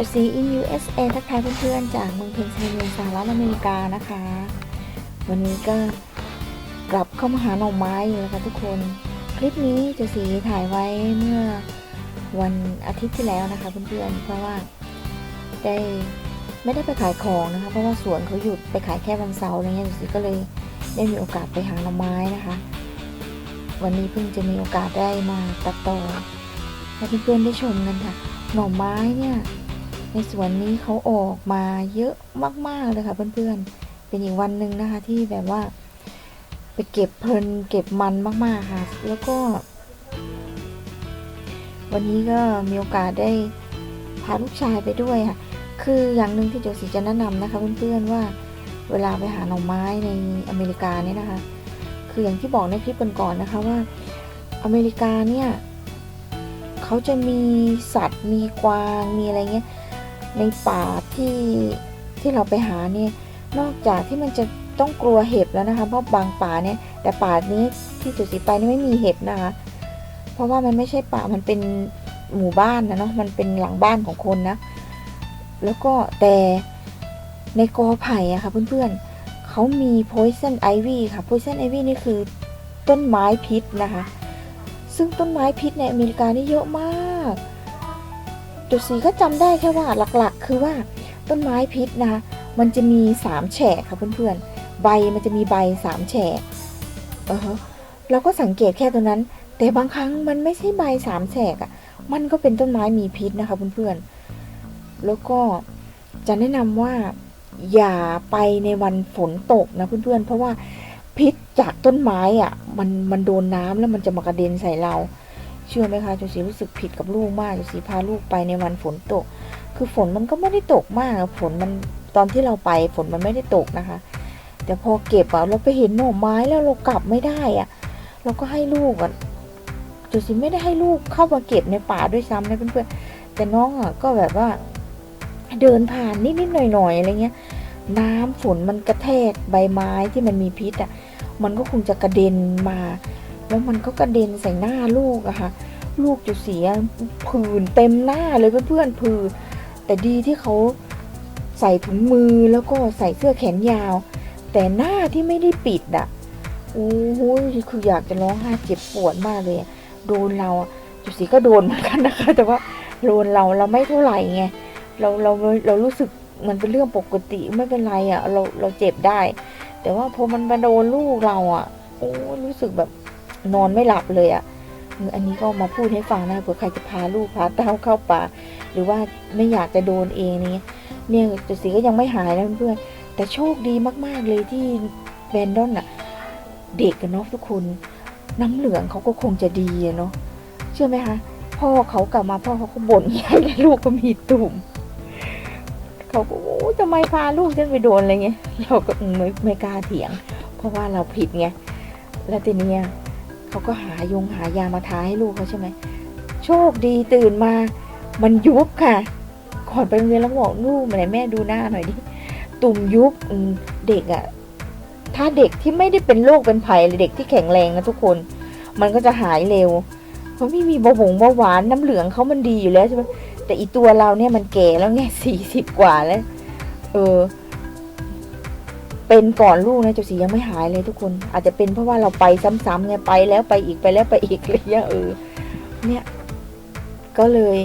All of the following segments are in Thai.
จุดสี in USA ทักทายเพื่อนๆ จากเมืองเพนซิลเวเนียสหรัฐอเมริกานะคะ วันนี้ก็กลับเข้ามาหาหน่อไม้อยู่แล้วค่ะทุกคน คลิปนี้จุดสีถ่ายไว้เมื่อวันอาทิตย์ที่แล้วนะคะเพื่อนๆ เพราะว่าได้ไม่ได้ไปขายของนะคะ เพราะว่าสวนเขาหยุดไปขายแค่วันเสาร์อะไรเงี้ยจุดสีก็เลยได้มีโอกาสไปหาหน่อไม้นะคะ วันนี้เพิ่งจะมีโอกาสได้มาตัดต่อให้เพื่อนๆได้ชมกันค่ะหน่อไม้เนี่ย ในสวนนี้เขาออกมาเยอะมากๆเลยค่ะเพื่อนๆ เป็นอีกวันหนึ่งนะคะที่แบบว่า ไปเก็บเพลินเก็บมันมากๆค่ะ แล้วก็ วันนี้ก็มีโอกาสได้พาลูกชายไปด้วยค่ะ คืออย่างหนึ่งที่โจสีจะแนะนำนะคะเพื่อนๆว่าเวลาไปหาหน่อไม้ในอเมริกาเนี่ยนะคะ คืออย่างที่บอกในคลิปก่อนๆนะคะว่าอเมริกาเนี่ยเขาจะมีสัตว์มีกวางมีอะไรเงี้ย ในป่าที่ที่เราไปหาเนี่ยนอกจากที่มันจะต้องกลัวเห็บแล้วนะคะ เพราะบางป่าเนี่ย แต่ป่านี้ที่จุดสีไปนี่ไม่มีเห็บนะคะ เพราะว่ามันไม่ใช่ป่ามันเป็นหมู่บ้านนะเนาะมันเป็นหลังบ้านของคนนะ แล้วก็แต่ในกอไผ่อะค่ะเพื่อนๆเขามี poison ivy ค่ะ poison ivy นี่คือต้นไม้พิษนะคะ ซึ่งต้นไม้พิษในอเมริกานี่เยอะมาก จุดสีก็จำได้แค่ว่าหลักๆ คือว่าต้นไม้พิษนะมันจะมีสามแฉกค่ะเพื่อนๆ ใบมันจะมีใบสามแฉกเออเราก็สังเกตแค่ตัวนั้น แต่บางครั้งมันไม่ใช่ใบสามแฉกอะ่ะ มันก็เป็นต้นไม้มีพิษนะคะเพื่อนๆ แล้วก็จะแนะนำว่าอย่าไปในวันฝนตกนะเพื่อนๆ เพราะว่าพิษจากต้นไม้อะ่ะมันมันโดนน้ำแล้วมันจะมากระเด็นใส่เรา เชื่อไหมคะจุสีรู้สึกผิดกับลูกมากจุสีพาลูกไปในวันฝนตก คือฝนมันก็ไม่ได้ตกมากฝนมันตอนที่เราไปฝนมันไม่ได้ตกนะคะ แต่พอเก็บอะเราไปเห็นหน่อไม้แล้วเรากลับไม่ได้อะเราก็ให้ลูกอะจุสิไม่ได้ให้ลูกเข้ามาเก็บในป่าด้วยซ้ำนะเพื่อนๆแต่น้องอะก็แบบว่า เดินผ่านนิดๆหน่อยๆอะไรเงี้ย น้ำฝนมันกระแทกใบไม้ที่มันมีพิษอะมันก็คงจะกระเด็นมา แล้วมันก็กระเด็นใส่หน้าลูกอะค่ะ ลูกจุเสียผื่นเต็มหน้าเลยเพื่อนๆผื่นแต่ดีที่เขาใส่ถุงมือแล้วก็ใส่เสื้อแขนยาว แต่หน้าที่ไม่ได้ปิดอะโอ้โหคืออยากจะร้องไห้เจ็บปวดมากเลย โดนเราจุสีก็โดนเหมือนกันนะคะ แต่ว่าโดนเราเราไม่เท่าไหร่ไงเราเราเรารู้สึกมันเป็นเรื่องปกติไม่เป็นไรอะเราเราเจ็บได้ แต่ว่าพอมันมาโดนลูกเราอะโอ้รู้สึกแบบ นอนไม่หลับเลยอะเอออันนี้ก็มาพูดให้ฟังนะเผื่อใครจะพาลูกพาเต้าเข้าป่า หรือว่าไม่อยากจะโดนเองนี่เนี่ยจุสีก็ยังไม่หายนะเพื่อนๆแต่โชคดีมากๆเลยที่แบนดอนอะเด็กกันเนาะทุกคนน้ำเหลืองเขาก็คงจะดีเนาะเชื่อไหมคะพ่อเขากลับมาพ่อเขาก็บ่นใหญ่เลยลูกก็มีตุ่มเขาก็โอ้ทำไมพาลูกฉันไปโดนอะไรเงี้ยเราก็ไม่ไม่กล้าเถียง เพราะว่าเราผิดไงแล้วทีเนี้ย เขาก็หายงหายามาทาให้ลูกเขาใช่ไหมโชคดีตื่นมา มันยุบค่ะก่อนไปโรงเรียนแล้วบอกลูกไหนแม่ดูหน้าหน่อยดิตุ่มยุบเด็กอะ่ะถ้าเด็กที่ไม่ได้เป็นโรคเป็นภัยเด็กที่แข็งแรงนะทุกคน มันก็จะหายเร็ว เพราะไม่มีเบาหวงเบาหวานน้ำเหลืองเขามันดีอยู่แล้วใช่ไหมแต่อีตัวเราเนี่ยมันแก่แล้วไงสี่สิบกว่าแล้ว เออ เป็นก่อนลูกนะจุสียังไม่หายเลยทุกคน อาจจะเป็นเพราะว่าเราไปซ้ำๆไงไปแล้วไปอีกไปแล้วไปอีกอะไรอย่างเงี้ยเออเนี่ย ก็เลย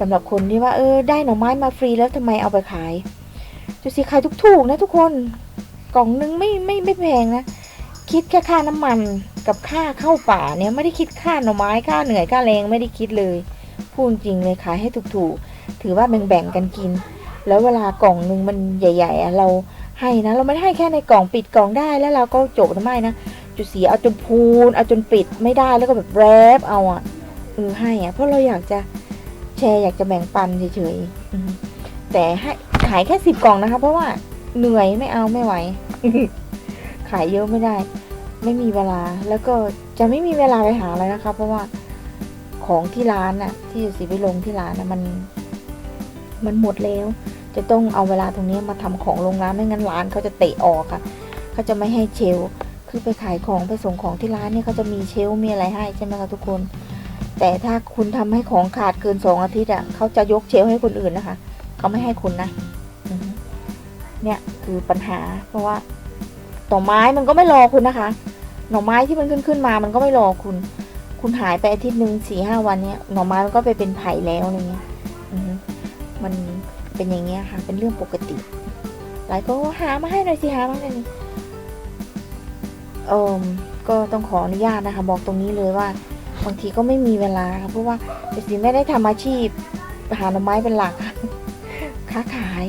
สำหรับคนที่ว่า เออ ได้หน่อไม้มาฟรีแล้วทำไมเอาไปขาย จุสีขายถูกๆนะทุกคนกล่องนึงไม่ไม่ไม่แพงนะคิดแค่ค่าน้ำมันกับค่าเข้าป่าเนี่ยไม่ได้คิดค่าหน่อไม้ค่าเหนื่อยค่าแรงไม่ได้คิดเลยพูดจริงเลยขายให้ถูกๆถือว่าแบ่งๆกันกิน แล้วเวลากล่องนึงมันใหญ่ ๆ เรา ให้นะ เราไม่ได้ให้แค่ในกล่องปิดกล่องได้แล้วเราก็จบทำไมนะ จุดสีเอาจนพูน เอาจนปิดไม่ได้แล้วก็แบบแรปเอาอะเออให้อะเพราะเราอยากจะแชร์อยากจะแบ่งปันเฉยๆแต่ให้ขายแค่สิบกล่องนะคะ เพราะว่าเหนื่อยไม่เอาไม่ไหว ขายเยอะไม่ได้ ไม่มีเวลาแล้วก็จะไม่มีเวลาไปหาอะไรนะคะ เพราะว่าของที่ร้านน่ะ ที่จุดสีไปลงที่ร้านน่ะมัน มันหมดแล้ว จะต้องเอาเวลาตรงนี้มาทำของโรงร้านไม่งั้นร้านเขาจะเตะออกค่ะเขาจะไม่ให้เชลฟ์คือไปขายของไปส่งของที่ร้านเนี่ยเขาจะมีเชลฟ์มีอะไรให้ใช่ไหมคะทุกคน แต่ถ้าคุณทำให้ของขาดเกินสองอาทิตย์อะเขาจะยกเชลฟ์ให้คนอื่นนะคะเขาไม่ให้คุณนะเนี่ยคือปัญหาเพราะว่าหน่อไม้มันก็ไม่รอคุณนะคะ หน่อไม้ที่มันขึ้นขึ้นมา มันก็ไม่รอคุณ คุณหายไปอาทิตย์หนึ่งสี่ห้าวันเนี้ยหน่อไม้มันก็ไปเป็นไผ่แล้วอะไรเงี้ยมัน เป็นอย่างเงี้ยค่ะ เป็นเรื่องปกติ หลายคนก็หามาให้หน่อยสิหามาให้หน่อยเออก็ต้องขออนุญาตนะคะ บอกตรงนี้เลยว่าบางทีก็ไม่มีเวลาค่ะเพราะว่าเจสีไม่ได้ทำอาชีพหาหน่อไม้เป็นหลักค้าขาย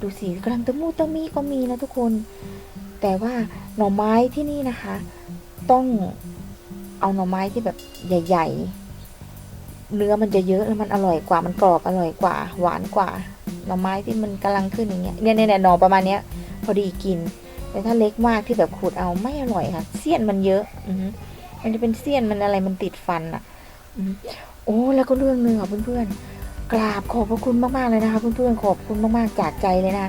ดูสิกำลังตะมูตะมีก็มีนะทุกคน แต่ว่าหน่อไม้ที่นี่นะคะ ต้องเอาหน่อไม้ที่แบบใหญ่ ๆ เนื้อมันจะเยอะแล้วมันอร่อยกว่ามันกรอบอร่อยกว่า หวานกว่า หน่อไม้ที่มันกำลังขึ้นอย่างเงี้ยเนี่ยเนี่ยเนี่ยหน่อประมาณเนี้ย พอดีกิน แต่ถ้าเล็กมากที่แบบขูดเอาไม่อร่อยค่ะเสี้ยนมันเยอะอือฮึมันจะเป็นเสี้ยนมันอะไรมันติดฟันอะอืมโอ้แล้วก็เรื่องหนึ่งอะเพื่อนๆกราบขอบพระคุณมากๆเลยนะคะเพื่อนๆขอบคุณมากๆจากใจเลยนะ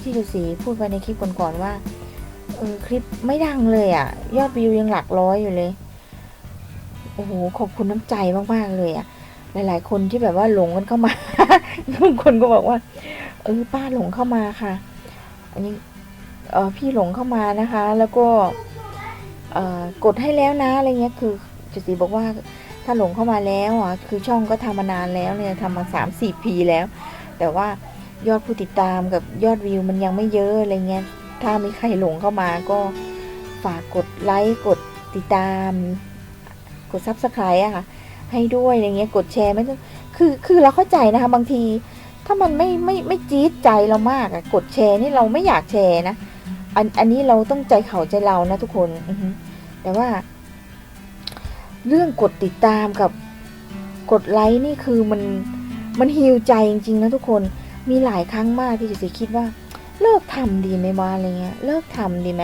ที่ดูสีพูดไปในคลิปก่อนๆว่าเออคลิปไม่ดังเลยอะ ยอดวิวยังหลักร้อยอยู่เลยโอ้โหขอบคุณน้ำใจมากๆเลยอะ หลาย ๆ คนที่แบบว่าหลงกันเข้ามาบางคนก็บอกว่า เออป้าหลงเข้ามาค่ะ อันนี้เออพี่หลงเข้ามานะคะ แล้วก็เออกดให้แล้วนะอะไรเงี้ย คือจุติบอกว่าถ้าหลงเข้ามาแล้วอะคือช่องก็ทำมานานแล้วเนี่ยทำมาสามสี่ปีแล้ว แต่ว่ายอดผู้ติดตามกับยอดวิวมันยังไม่เยอะอะไรเงี้ย ถ้ามีใครหลงเข้ามาก็ฝากกดไลค์กดติดตาม กดซับสไครต์อะค่ะ ให้ด้วยอะไรเงี้ยกดแชร์ไม่ต้องคือคือเราเข้าใจนะคะ บางที ถ้ามันไม่ไม่ไม่จี๊ดใจเรามากอะกดแชร์นี่เราไม่อยากแชร์นะอันอันนี้เราต้องใจเขาใจเรานะทุกคนอือฮึแต่ว่า เรื่องกดติดตามกับกดไลค์นี่คือมันมันฮิวใจจริงๆนะทุกคนมีหลายครั้งมากที่จะสิคิดว่า เลิกทำดีไหมวะอะไรเงี้ย เลิกทำดีไหม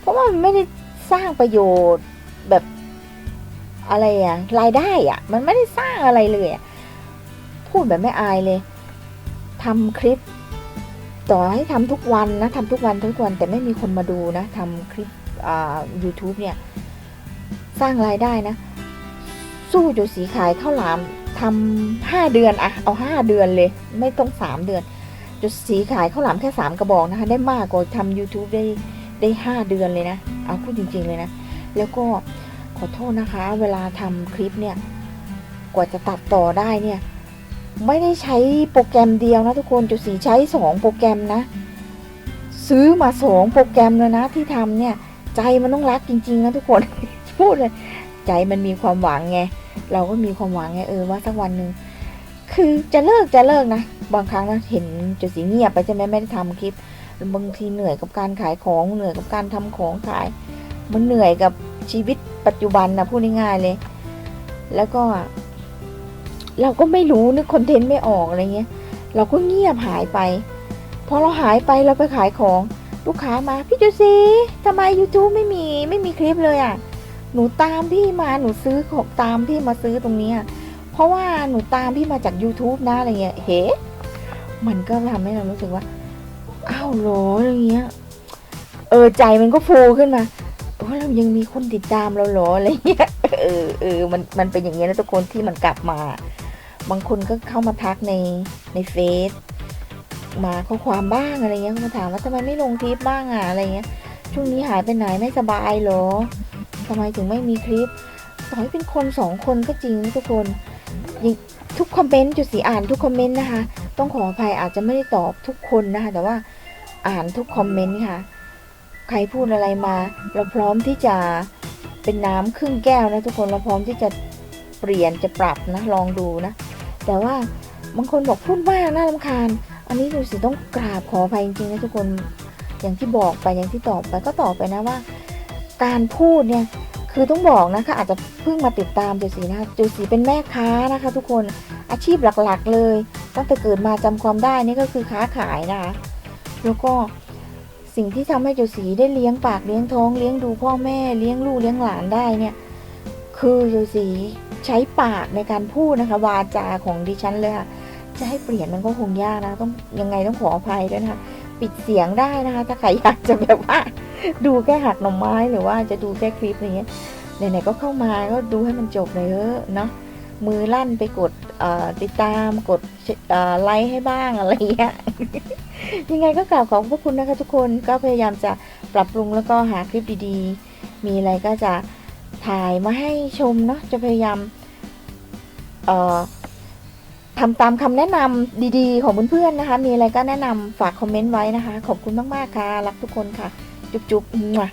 เพราะว่ามันไม่ได้สร้างประโยชน์แบบ อะไรอะรายได้อะมันไม่ได้สร้างอะไรเลยพูดแบบไม่อายเลยทำคลิป ต่อให้ทำทุกวันนะทำทุกวันทุกวันแต่ไม่มีคนมาดูนะทำคลิปอ่า YouTube เนี่ยสร้างรายได้นะ สู้จุสีขายข้าวหลามทำห้าเดือนอะเอาห้าเดือนเลย ไม่ต้องสามเดือน จุสีขายข้าวหลามแค่สามกระบอกนะคะ ได้มากกว่าทำ YouTube ได้ได้ห้าเดือนเลยนะ เอาพูดจริง ๆเลยนะ แล้วก็ ขอโทษนะคะ เวลาทำคลิปเนี่ย กว่าจะตัดต่อได้เนี่ย ไม่ได้ใช้โปรแกรมเดียวนะทุกคนจุสีใช้สองโปรแกรมนะ ซื้อมาสองโปรแกรมเลยนะที่ทำเนี่ย ใจมันต้องรักจริง ๆ นะทุกคน พูดเลย ใจมันมีความหวังไง เราก็มีความหวังไงเออว่าสักวันหนึ่งคือจะเลิกจะเลิกนะ บางครั้งนะเห็นจุสีเงียบไปใช่ไหมไม่ได้ทำคลิปบางทีเหนื่อยกับการขายของเหนื่อยกับการทำของขาย มันเหนื่อยกับ ชีวิตปัจจุบันนะพูดง่ายๆเลย แล้วก็ เราก็ไม่รู้นึกคอนเทนต์ไม่ออกอะไรเงี้ย เราก็เงียบหายไป พอเราหายไปเราไปขายของลูกค้ามาพี่จูซีทำไม YouTube ไม่มีไม่มีคลิปเลยอะ หนูตามพี่มาหนูซื้อของตามพี่มาซื้อตรงนี้เพราะว่าหนูตามพี่มาจาก YouTube นะอะไรเงี้ยเฮ้มันก็ทำให้เรารู้สึกว่าอ้าวเหรออะไรเงี้ย เออใจมันก็ฟูขึ้นมา ว่าเรายังมีคนติดตามเราเหรออะไรเงี้ยเออเออมันมันเป็นอย่างเงี้ยนะทุกคนที่มันกลับมา บางคนก็เข้ามาทักในในเฟซมาข้อความบ้างอะไรเงี้ยเขามาถามว่าทำไมไม่ลงคลิปบ้างอะอะไรเงี้ย ช่วงนี้หายไปไหนไม่สบายเหรอทำไมถึงไม่มีคลิปต่อให้เป็นคนสองคนก็จริงนะทุกคนทุกคอมเมนต์จุดสีอ่านทุกคอมเมนต์นะคะ ต้องขออภัยอาจจะไม่ได้ตอบทุกคนนะคะ แต่ว่าอ่านทุกคอมเมนต์ค่ะ ใครพูดอะไรมา เราพร้อมที่จะเป็นน้ำครึ่งแก้วนะทุกคนเราพร้อมที่จะเปลี่ยนจะปรับนะลองดูนะ แต่ว่าบางคนบอกพูดมากน่ารำคาญ อันนี้ดูสิต้องกราบขออภัยจริงๆนะทุกคนอย่างที่บอกไปอย่างที่ตอบไปก็ตอบไปนะว่า การพูดเนี่ยคือต้องบอกนะคะอาจจะเพิ่งมาติดตามเจสีนะคะเจสีเป็นแม่ค้านะคะ ทุกคนอาชีพหลักๆ เลยตั้งแต่เกิดมาจำความได้นี่ก็คือค้าขายนะคะแล้วก็ สิ่งที่ทำให้เจสีได้เลี้ยงปากเลี้ยงท้องเลี้ยงดูพ่อแม่เลี้ยงลูกเลี้ยงหลานได้เนี่ยคือเจสีใช้ปากในการพูดนะคะวาจาของดิฉันเลยค่ะจะให้เปลี่ยนมันก็คงยากนะ ต้องยังไงต้องขออภัยด้วยนะคะปิดเสียงได้นะคะ ถ้าใครอยากจะแบบว่า ดูแค่หักหน่อไม้หรือว่าจะดูแค่คลิปอะไรเงี้ยไหนๆก็เข้ามาก็ดูให้มันจบเลยเถอเนาะมือลั่นไปกดติดตามกดไลค์ให้บ้างอะไรเงี้ย ยังไงก็กล่าวขอบพระคุณนะคะ ทุกคนก็พยายามจะปรับปรุงแล้วก็หาคลิปดีๆ มีอะไรก็จะถ่ายมาให้ชมเนาะจะพยายามเอ่อทำตามคำแนะนำดีๆ ของเพื่อนๆนะคะ มีอะไรก็แนะนำฝากคอมเมนต์ไว้นะคะ ขอบคุณมากๆค่ะ รักทุกคนค่ะ จุ๊บๆมั่ว